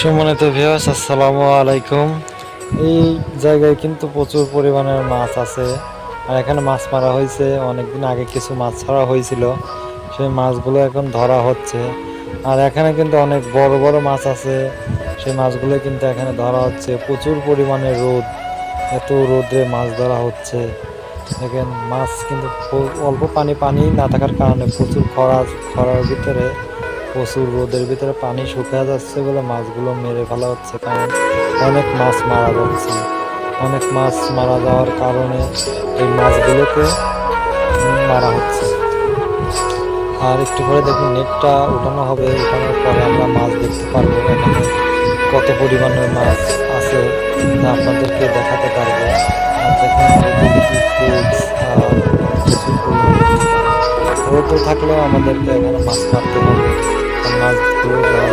সুমনিত viewers আসসালামু আলাইকুম। এই জায়গায় কিন্তু প্রচুর পরিমাণের মাছ আছে আর এখানে মাছ মারা হয়েছে। অনেকদিন আগে কিছু মাছ ছাড়া হয়েছিল। সেই মাছগুলো এখন ধরা হচ্ছে। আর এখানে কিন্তু অনেক বড় বড় মাছ আছে। সেই মাছগুলো কিন্তু এখানে ধরা হচ্ছে। প্রচুর পরিমাণে রোদ। এত রোদে মাছ ধরা হচ্ছে। দেখেন, মাছ কিন্তু অল্প পানি পানি না থাকার কারণে প্রচুর খরা, খরার ভিতরে প্রচুর রোদের ভিতরে পানি শুকিয়ে যাচ্ছে বলে মাছগুলো মেরে ফেলা হচ্ছে, কারণ অনেক মাছ মারা যাচ্ছে। অনেক মাছ মারা যাওয়ার কারণে এই মাছগুলোকে মারা হচ্ছে। আর একটু পরে দেখুন, নেটটা উঠানো হবে, উঠানোর পরে আমরা মাছ দেখতে পারব এখানে কত পরিমাণের মাছ আছে, তা আপনাদেরকে দেখাতে পারব। থাকলেও আমাদেরকে এখানে মাছ মারতে হবে। আর